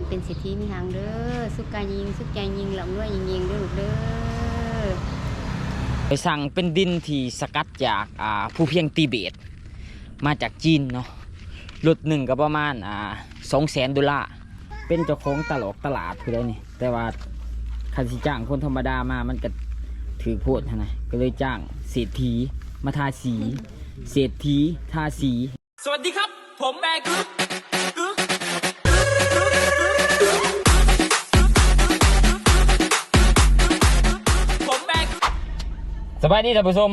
นเป็นสิทธิมีหางเด้อสุกกายยิง สุกใจยิงหลังด้วยยิงยิงเด้อลูกเด้อไปสั่งเป็นดินที่สกัดจากอ่าผู้เพียงตีเบต มาจากจีนเนาะรถหนึ่งก็ประมาณอ่าสองแสนดอลลาร์เป็นเจ้าของตลอกตลาดคือได้นี่ แต่ว่าคันสิจ้างคนธรรมดามามันก็ถือโพดหั้นนะก็เลยจ้างเศรษฐีมาทาสี เศรษฐีทาสี สวัสดีครับ ผมแบกึ๊ก สบายดีท่านผู้ชม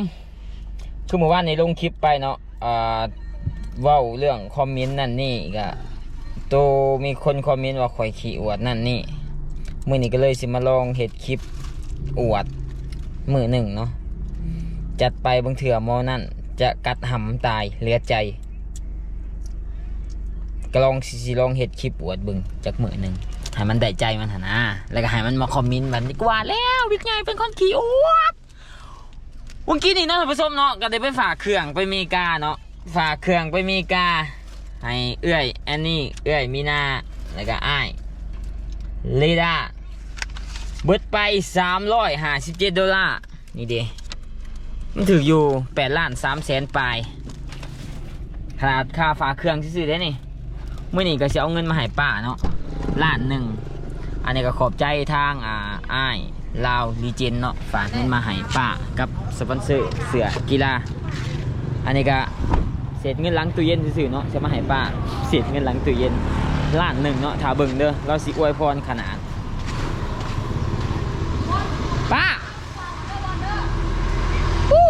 คือเมื่อวานในลงคลิปไปเนาะอ่าเว้าเรื่องคอมเมนต์นั่นนี่ก็โตมีคนคอมเมนต์ว่าข่อยขี้อวดนั่นนี่มื่อนี้ก็เลยสิมาลองเห็ดคลิปอวดมือหนึ่งเนาะจัดไปบางเถื่อมอนั่น จะกัดหำตายเหลือใจก็ลองสิลองเห็ดคลิปอวดบึงจากมือหนึ่งให้มันได้ใจมันหนนะแล้วก็ให้มันมาคอมเมนต์แบบนี้กว่าแล้ววิกไงเป็นคนขี้อวด เมื่อกี้นี่เนาะท่านผู้ชมเนาะก็ได้ไปฝากเครื่องไปเมกาเนาะฝากเครื่องไปเมกาให้เอื้อยแอนนี่เอื้อยมีนาแล้วก็อ้ายเลดาเบิดไป357ดอลลาร์นี่เดมันถืออยู่8ล้าน3แสนปลายขนาดค่าฝากเครื่องซื่อได้นี่เมื่อนี้ก็จะเอาเงินมาให้ป้าเนาะล้านหนึ่งอันนี้ก็ขอบใจทางอ่าอ้าย ลาวลีเจนเนาะฝากเงินมาให้ป้ากับสปอนเซอร์เสือกีฬา อันนี้ก็เศษเงินล้างตู้เย็นซื่อๆเนาะจะมาให้ป้าเศษเงินล้างตู้เย็นล้านหนึ่งเนาะถ้าเบิ่งเด้อเราสิอวยพรขนาดป้าฮู้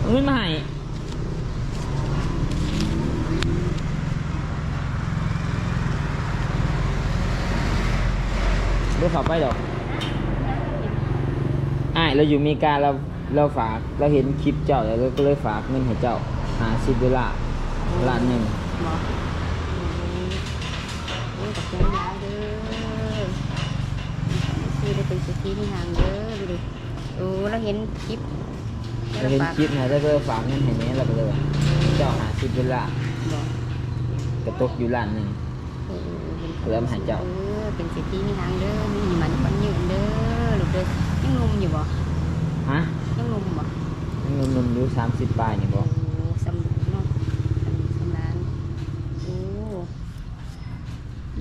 เอาเงินมาให้บ่เขับไปดอก อ่า เราอยู่อเมริกาเราเราฝากเราเห็นคลิปเจ้าแล้วเราก็เลยฝากเงินให้เจ้าหาสิบดอลลาร์ล้านหนึ่งบอกโอ้ยกับใจร้ายเด้อซื้อได้เป็นสิทธิมีหางเด้อดูดิโอ้เราเห็นคลิปเราเห็นคลิปไงแล้วก็เลยฝากเงินให้เนี้ยเราก็เลยว่าเจ้าหาสิบดอลลาร์บอกกระตกอยู่ล้านหนึ่งโอ้เป็นเริ่มหาเจ้า เออเป็นสิทธิมีหางเด้อมีมันมันยืนเด้อลูกเด้อยังงมอยู่บ่ ฮะยังงมบ่เงินนมอยู่สามสิบปลายนี่บโอ้อกสำเนาะสำสำนานโอ้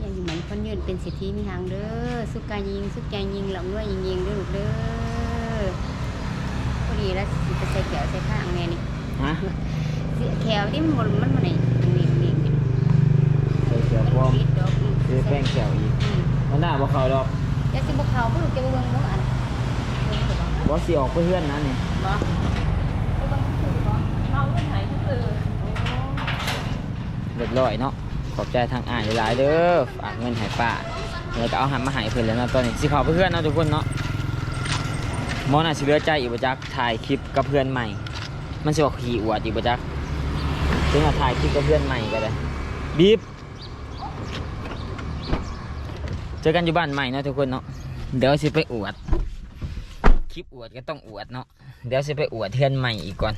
ยังอยู่มันคนยืนเป็นสิทธิมีหางเด้อสุกกายยิง สุกใจยิงหลังด้วยยิงยิงเด้อลูกเด้อพอดีแล้วสิไปใส่แขวใส่ข้างแม่นี่ฮะเสียแขวที่มันบ่มันมันไหนนี่นี่นี่ใส่เสื้อพร้อมมันปิดดอกมซื้อแป้งแขวอีกอืมมันน่าบอกเขาดอกอยากสิบ่เขาบ่รู้จะไปเบิ่งบ่อันเบิ่งสิบ่บอสิออกเพื่อนนะนี่บ่ไปเบิ่งสิบ่เขาเป็นไหนซื่อเรียบร้อยเนาะขอบใจทางอ่านหลายเด้อฝากเงินให้ป้าแล้วก็เอาหันมาให้เพื่อนแล้วเนาะตอนนี้สิขอเพื่อนเนาะทุกคนเนาะมอน่ะสิเหลือใจอีกบ่จักถ่ายคลิปกับเพื่อนใหม่ มันสิว่าขี่อวดอีกบ่จักถึงมาถ่ายคลิปกับเพื่อนใหม่ก็ได้บีบเจอกันอยู่บ้านใหม่เนาะทุกคนเนาะเดี๋ยวสิไปอวด คลิปอวดก็ต้องอวดเนาะเดี๋ยวสิไปอวดเพื่อนใหม่อีกก่อน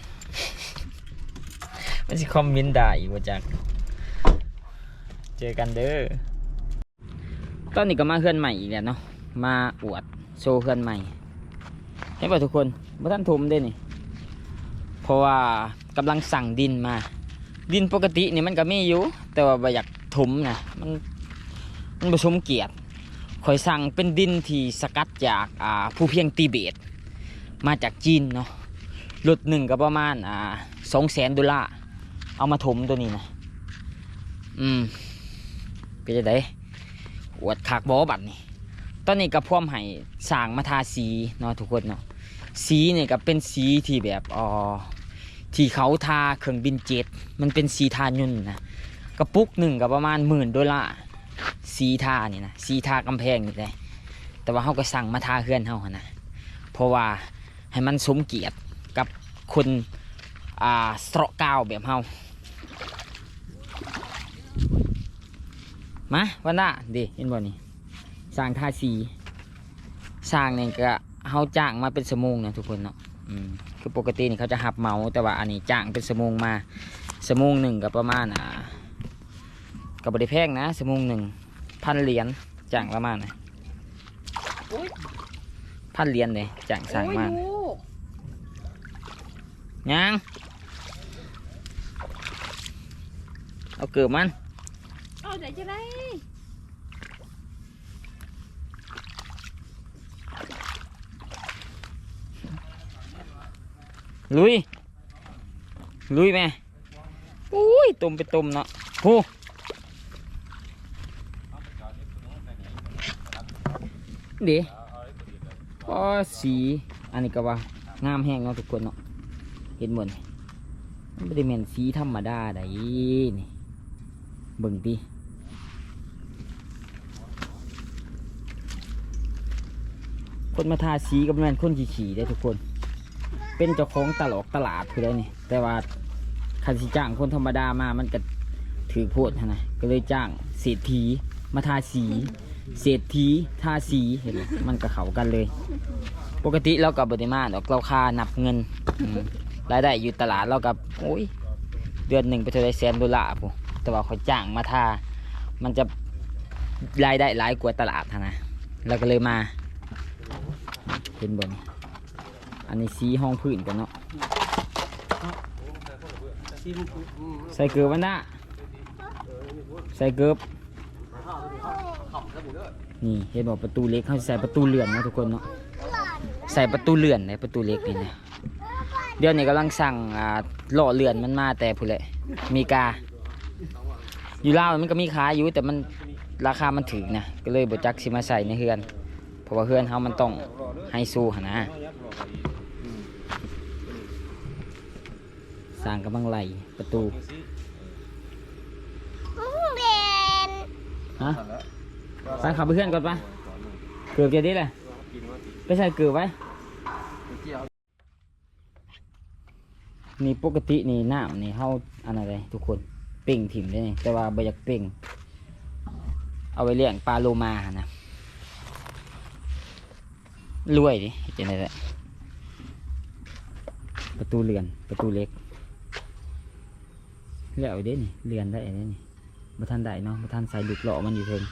มันสิคอมเมนต์ด่าอีกบ่จักเจอกันเด้อตอนนี้ก็มาเพื่อนใหม่อีกแล้วเนาะมาอวดโชว์เพื่อนใหม่เห็นป่ะทุกคนบ่ท่านถมได้นี่เพราะว่ากำลังสั่งดินมา ดินปกตินี่มันก็มีอยู่ แต่ว่าบ่อยากถมนะมันมันผสมเกียรติ ข่อยสั่งเป็นดินที่สกัดจากอ่าผู้เพียงตีเบต มาจากจีนเนาะรถหนึ่งก็ประมาณอ่าสองแสนดอลลาร์เอามาถมตัวนี้นะอืมก็จะได้อวดขากบอบัดนี่ตอนนี้ก็พร้อมให้สร้างมาทาสีเนาะทุกคนเนาะสีเนี่ยก็เป็นสีที่แบบอ๋อที่เขาทาเครื่องบินเจ็ตมันเป็นสีทายุ่นนะกระปุกหนึ่งก็ประมาณหมื่นดอลลาร์ สีทานี่นะสีทากำแพงนี่เลยแต่ว่าเขาก็สั่งมาทาเพื่อนเขานะเพราะว่าให้มันสมเกียรติกับคนอ่าสตรก้าวแบบเฮามาวันน่ะดิเห็นบ่นี่สร้างท่าสีสร้างเนี่ยก็เขาจ้างมาเป็นสมงนะทุกคนเนาะคือปกตินี่เขาจะหับเหมาแต่ว่าอันนี้จ้างเป็นสมงมาสมงหนึ่งก็ประมาณอ่า กับบริแพงนะสมุงหนึ่งพันเหรียญจ้างประมาณนะโอ้ยพันเหรียญเลยจ้างสร้างมาโอ้ยลูกยังเอาเกือบมันเอาไหนจะได้ลุย ลุยแม่อุ้ยตุ่มไปตุ่มเนาะโเดี๋ยวก็สีอันนี้ก็ว่างามแห้งเนาะทุกคนเนาะเห็นหมดมันไม่ได้เหม็นสีธรรมดาไดนี่เบิ่งดิคนมาทาสีกับแมนคนขี่ๆได้ทุกคน เป็นเจ้าของตลอกตลาดคือได้นี่ แต่ว่าคันสิจ้างคนธรรมดามามันก็ถือโพดนะก็เลยจ้างเศรษฐีมาทาสี เศรษฐีทาสีเห็นไหมมันก็เข้ากันเลย ปกติเรากับบริมาดอกเราค่านับเงินอืมรายได้อยู่ตลาดเรากับโอ้ยเดือนหนึ่งไปเท่าไรแสนดอลลาร์พูแต่ว่าเขาจ้างมาทามันจะรายได้หลายกว่าตลาดหั้นนะเราก็เลยมา เห็นบนอันนี้สีห้องพื้นกันเนาะใส่เกลือวันน่ะใส่เกลือ นี่เห็นบอกประตูเล็กเขาใส่ประตูเลื่อนนะทุกคนเนาะใส่ประตูเลื่อนในประตูเล็กนี่นะเดี๋ยวนี้กำลังสั่งอ่าหล่อเลื่อนมันมาแต่ผู้นแหละมีกา อยู่ล่ามันก็มีขายอยู่แต่มันราคามันถึงนะก็เลยบจักสิมาใส่ในเฮือน เพราะว่าเฮือนเขามันต้องให้สู้หนนะสร้างกำลังไหลประตู ฮะไปขับไปเพื่อนก่อนปะเกือบจะได้เลยไปใส่เกือบไว้ นี่ปกตินี่น้ำนี่เฮาอันอะไรทุกคนเป่งถิ่มได้นี่แต่ว่าบ่อยากเป่ง เอาไว้เลี้ยงปลาโลมาหั่นนะรวยดิเจะไหนแหละประตูเรือนประตูเล็กแล้วเอาเด้นี่เรือนได้เด้นี่ บ่ทันได้เนาะบ่ทันใส่ดุกหล่อมันอยู่เพิ่ง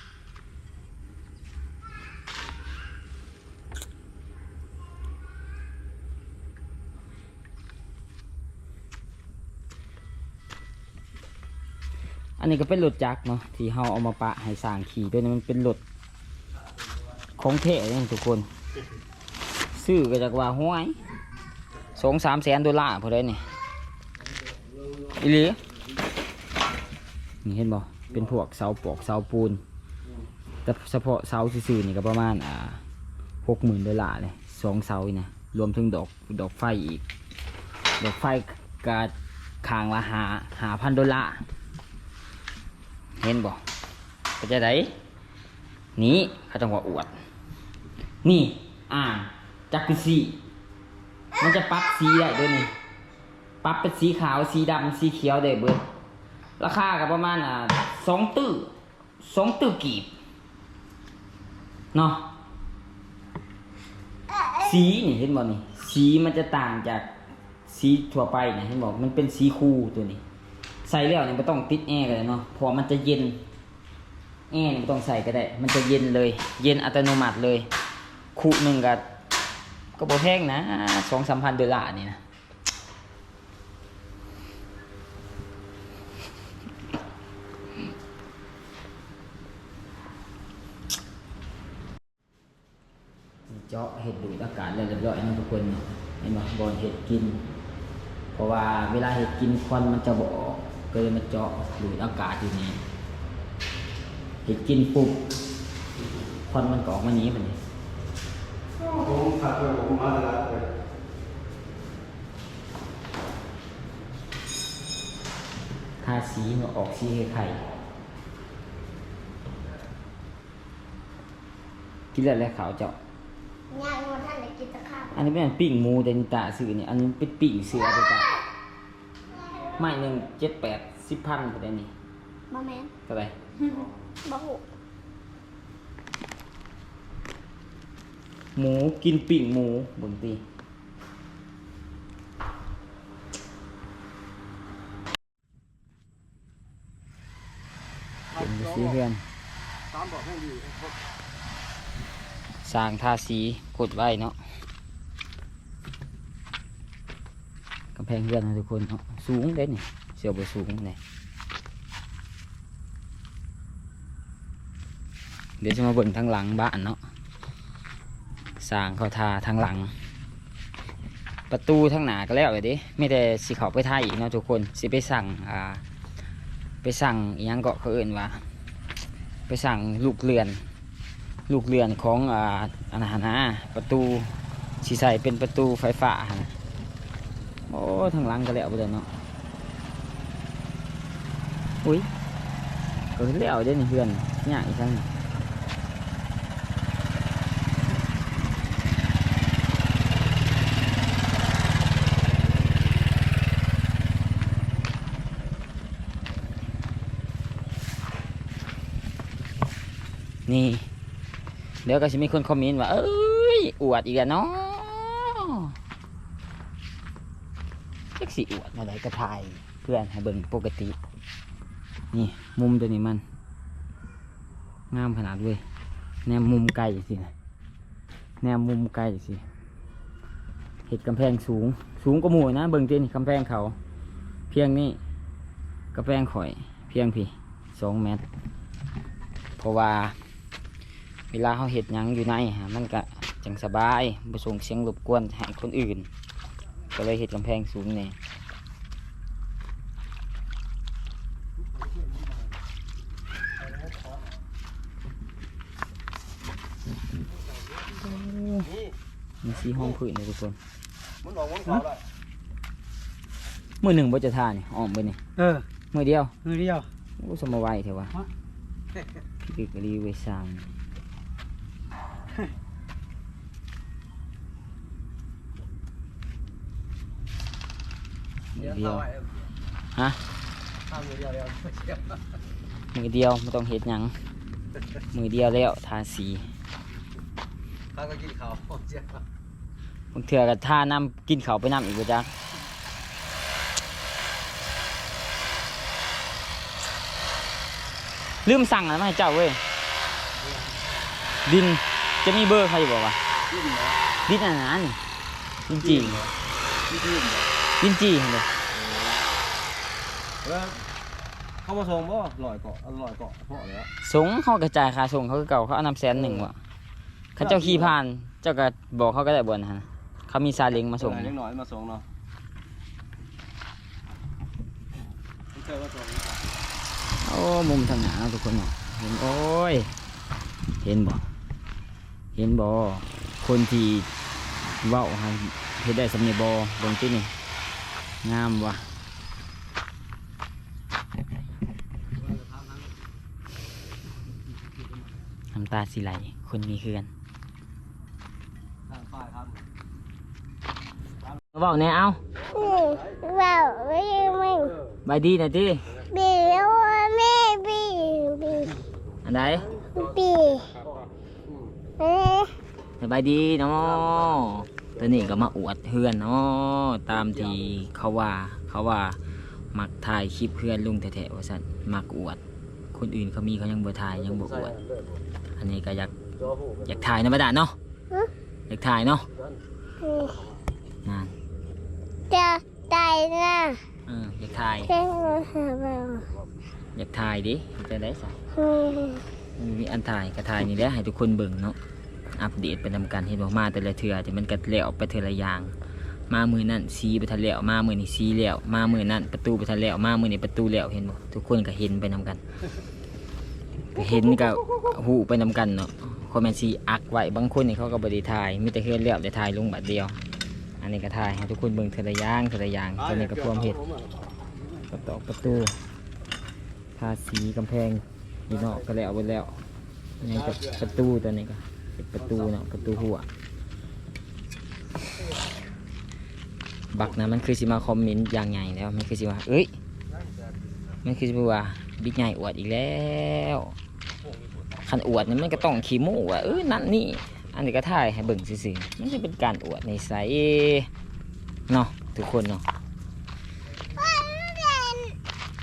อันนี้ก็เป็นรถจักรเนาะที่เฮาเอามาปะให้สร้างขี่ด้วยนี่มันเป็นรถของเท่เลยทุกคนซื้อก็จากว่าห้วยสองสามแสนดอลลาร์พอได้นี่อีหลี นี่เห็นบ่เป็นพวกเสาปอกเสาปูน แต่เฉพาะเสาซื่อๆนี่ก็ประมาณอ่าหกหมื่นดอลลาร์เลยสองเสาอีกนะรวมถึงดอกดอกไฟอีก ดอกไฟกาคางละหาหาพันดอลลาร์เห็นบ่ก็จะได้นี่เขาต้องว่าอวด นี่อ่างจักรสีมันจะปรับสีได้ด้วยนี่ปรับเป็นสีขาวสีดำสีเขียวได้เบิด ราคาก็ประมาณอ่าสองตื้อสองตื้อกีบเนาะสีนี่เห็นบ่นี่สีมันจะต่างจากสีทั่วไปนะเห็นบอกมันเป็นสีคูตัวนี้ ใส่แล้วเนี่ยไม่ต้องติดแอร์เลยเนาะเพราะมันจะเย็นแอร์เนี่ยไม่ต้องใส่ก็ได้ มันจะเย็นเลย เย็นอัตโนมัติเลย คูหนึ่งก็ก็บ่แพงนะสองสามพันดอลลาร์นี่นะ เจาะเห็ดดูดอากาศเลยเรียบร้อยนะทุกคนเนี่ยเห็นไหมบอลเห็ดกิน เพราะว่าเวลาเห็ดกินควันมันจะบออกก็เลยมาเจาะดูดอากาศอยู่นี่เห็ดกินปุ๊บควันมันก็ออกมานี้มันนี่ผมขับไปผมมาตลาดเลยทาสีมันออกสีไข่กินแล้วแล้วขาวเจาะ งานวันท่านได้กินตะขาบอันนี้เป็นปิ้งหมูเดนตาซื้อนี่อันนี้เป็นปิ้งเสือไปจ้ะไม่หนึ่งเจ็ดแปดสิบพันก็ได้นี่มาแมนเท่าไหร่บ่หูหมูกินปิ้งหมูเบนตีเป็นสีเพื่อนตามบอกให้ดี สร้างทาสีกดไว้เนาะกำแพงเพื่อนนะทุกคนเนาะสูงเด้นี่เสียวไปสูงเลยเดี๋ยวจะมาเบิ่งทางหลังบ้านเนาะสร้างเขาทาทางหลัง ประตูทางหนาก็แล้วเลยดิไม่แต่สิเขาไปไทยอีกเนาะทุกคนสิไปสั่งอ่าไปสั่งยังเกาะเขาเอื่นว่าไปสั่งลูกเรือน ลูกเรือนของอ่าอันนั้นนะประตูสีใสเป็นประตูไฟฟ้าโอ้ทางหลังก็แล้วไปเลยเนาะอุ้ยก็แล้วเด้นี่เพื่อนยากอีกครั้งนี่ เดี๋ยวก็จะมีคนคอมเมนต์ว่า เอ้ย อวดอีกแล้วเนาะเช็กสิอวดอะไรก็ถ่ายเพื่อนให้เบิ่งปกติ นี่มุมตัวนี้มัน งามขนาดเว้ย แนมมุมไกลสินะแนมมุมไกลสิเห็ดกำแพงสูง สูงกว่าหมู่นะ เบิ่งเจนี่กำแพงเขา เพียงนี่กำแพงข่อย เพียงพี่สองเมตร เพราะว่า เวลาเขาเห็ดหยังอยู่ในฮะมันก็จังสบายบ่ส่งเสียงรบกวนให้คนอื่น ก็เลยเห็ดกำแพงสูงเนี่ยมีสีห้องพื้นเลยทุกคนมันออกวันเสาร์ละมือหนึ่งบ่จะทานี่อ้อมไปนี่เออมือเดียวมือเดียวโอ้สมมาไวเถอะวะฮะพี่ตึกรีเวซังมื อเดียวฮะข้ามมือเดียวเดียวมือเดียวไม่ต้องเห็ดหยัง มือเดียวแล้วทาสีข้าก็กินข้าวเจ้าบางเถื่อก็ทาน้ำกินเขาวไปน้ำอีกบ่จักลืมสั่งอะไรมาให้เจ้าเว้ยดิน จะมีเบอร์ใครบอกว่ากินเหรอดินอันนั้นดินจีกินกินเหรอดินจีเห็นเลยเออเข้ามาส่งบ่ลอยเกาะอร่อยเกาะเพราะแล้วสงเขากระจายค่าส่งเขาคือเก่าเขาเอานำแสนหนึ่งว่ะเขาเจ้าขี่ผ่าน เจ้าก็บอกเขาก็ได้บนฮะเขามีซาเล้งมาส่งเล็กน้อยมาส่งเนาะไม่เคยมาส่งโอ้มุมทางหนาเนาะทุกคนเนาะเห็นโอ้ย เห็นบ่ เห็นบ่คนที่เว้าให้เฮ็ดได้สำเนียงบ่เบิ่งที่นี่งามว่ะน้ำตาสิไหลคนมีเคือนทางป้ายครับเว้าแน่เอาอืมเราไม่ไม่บายดีหน่อยติบีแล้วแม่บีบีอันใดบีเอ๊ะ สบายดีเนาะตัวนี้ก็มาอวดเพื่อนเนาะตามที่เขาว่าเขาว่ามักถ่ายคลิปเพื่อนลุงแท้ๆว่าสั่นมักอวด คนอื่นเขามีเขายังบ่ถ่ายยังบ่อวด อันนี้ก็อยากอยากถ่ายธรรมดาเนาะอยากถ่ายเนาะอืมนั่นจะตายนะเอออยากถ่ายแค่มาหาเราอยากถ่ายดิจะได้สัอื มีอันถ่ายก็ถ่ายนี่แหละให้ทุกคนเบิ่งเนาะอัปเดตไปนำกันเห็นบอกมาแต่ละเทื่อที่มันก็แล้วไปเทื่อละอย่าง มามือนั่นซีไปทันแล้วมามือนี่ซีแล้วมามือนั่นประตูไปทันแล้วมามือนี่ประตูแล้วเห็นบ่ทุกคนก็เห็นไปนำกันเห็นก็หูไปนำกันเนาะคอมเมนต์ซีอักไว้บางคนนี่เขาก็บไดีถ่ายมีแต่เฮือนแล้วแต่ถ่ายลงบัดเดียว อันนี้ก็ถ่ายให้ทุกคนเบิ่งเทื่อละอย่างเทื่อละอย่างตัวนี้ก็พร้อมเฮ็ดประตอกประตูทาสีกำแพง นี่เนาะก็แล้วไปแล้วนี่กับประตูตัวนี้ก็เป็นประตูเนาะประตูหัว บักนะมันคือสิมาคอมเมนต์อย่างใหญ่แล้วมันคือสิว่าเอ้ยมันคือสิว่าบิ๊กใหญ่อวดอีกแล้วคันอวดเนี่ยมันก็ต้องขี้โม้ว่าเอ้ยนั่นนี่อันนี้ก็ถ่ายให้เบิ่งซื่อๆมันจะเป็นการอวดในไซเนาะทุกคนเนาะ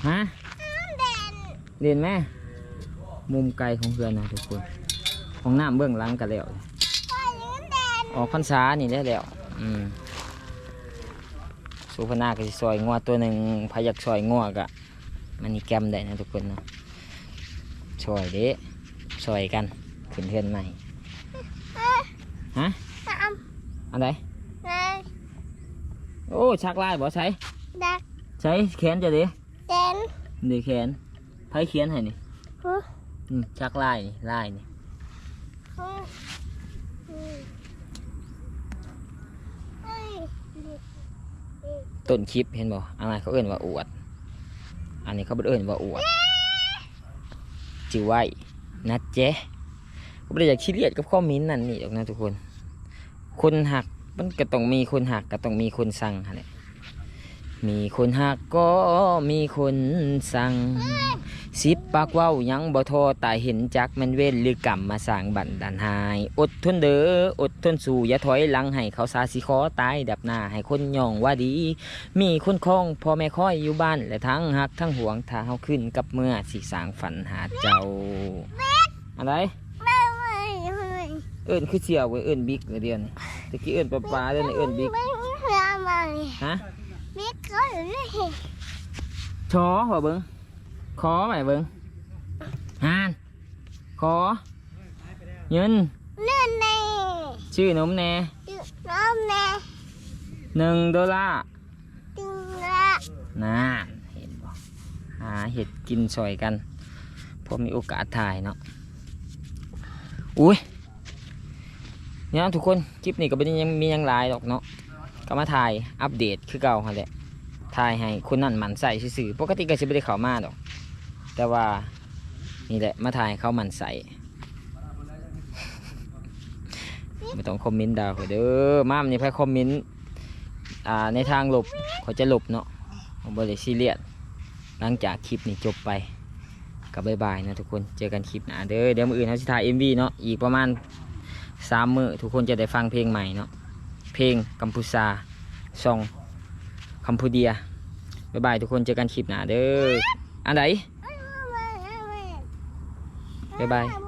ฮะเรียนไหมเมุมไกลของเพื่อนนะทุกคนของน้ำเบื้องหลังกันแล้วออกพรรษานี่ได้แล้วอืมสุพนาก็สิซอยงัวตัวหนึ่งพายักซอยงัวกะมันนี่แกมได้นะทุกคนเนาะซอยเด้ซอยกันขึ้นเทือนใหม่ฮะตามอันไหนนายโอ้ชักลายบ่ใช้ดักใช้แขนจะดิเดนเดี๋ยวแขนไผเขียนให้นี่ฮึ อืมชักลายนี่ลายนี่ต้นคลิปเห็นบ่อะไรเขาเอื่นว่าอวด อันนี้เขาเอื่นว่าอวดจือไว้นะเจ๊ก็ไม่ได้อยากชี้เลียดกับข้อมิ้นนั่นนี่หรอกนะทุกคน คนหักมันก็ต้องมีคนหักก็ต้องมีคนสั่งหั่นแหละ มีคนหักก็มีคนสั่งสิบปากเว้ายังบ่ทอตายเห็นจักแมันเว้นหรือกรรมมาสร้างบันดาลหาย อดทนเด้ออดทนสู่อย่าถอยหลังให้เขาสาสิขอตายดับหน้าให้คนย่องว่าดี มีคนคล้องพ่อแม่คอยอยู่บ้านและทั้งหักทั้งหวงถ้าเฮาขึ้นกับเมื่อสิสร้างฝันหาเจ้า อะไรไม่ไม่ไม่เอิ้นคือเสียวเว้ยเอิ้นบิ๊กเลยเดียวนี่ตะกี้เอิ้นปลาปลาเดี๋ยวนี้เอิ้นบิ๊กไม่ ทำอะไรฮะบิ๊กก็อยู่นี่ชอว่าเบิ่งขอไหมเบิ่งฮานขอเงินเนื่อนในชื่อนมแน่ตึกน้ำในหนึ่งดอลลาร์ตึกละน่าเห็นบ่หาเห็ดกินซอยกันพอมีโอกาสถ่ายเนาะอุ้ยเนี่ยทุกคนคลิปนี้ก็ไม่ได้ยังมีหยังหลายหรอกเนาะ ก็มาถ่ายอัปเดตคือเก่าหั่นแหละถ่ายให้คนนั่นหมันใส่ซื่อๆปกติก็จะไม่ได้เข้ามาดอก แต่ว่านี่แหละมาถ่ายเขาหมันใส่ไม่ต้องคอมเมนต์ด่าเขาเด้อมามนี่แพ้คอมเมนต์อ่าในทางหลบเขาจะหลบเนาะผมบริซีเรียสหลังจากคลิปนี้จบไปก็บายบายนะทุกคนเจอกันคลิปหน้าเด้อเดี๋ยวมืออื่นเขาจะถ่าย MV เนาะอีกประมาณสามมือทุกคนจะได้ฟังเพลงใหม่เนาะเพลงกัมพูชา ซองคัมพูเดียบายบายทุกคนเจอกันคลิปหน้าเด้ออันไหนไม่ไม่ไม่บ๊ายบายไม่